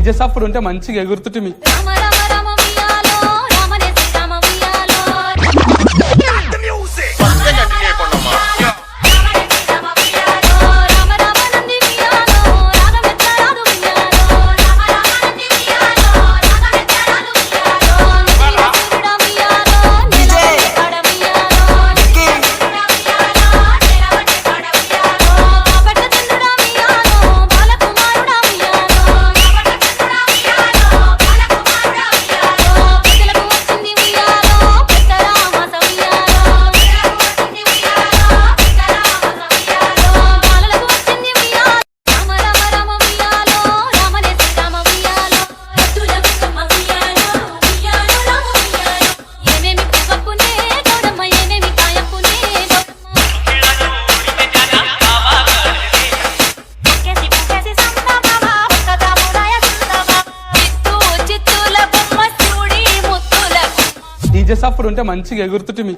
DJ సప్పుడు ఉంటే మంచిగా ఎగురుతుంటే మీ సఫర్ ఉంటే మంచిగా ఎగురుతుంటే మీ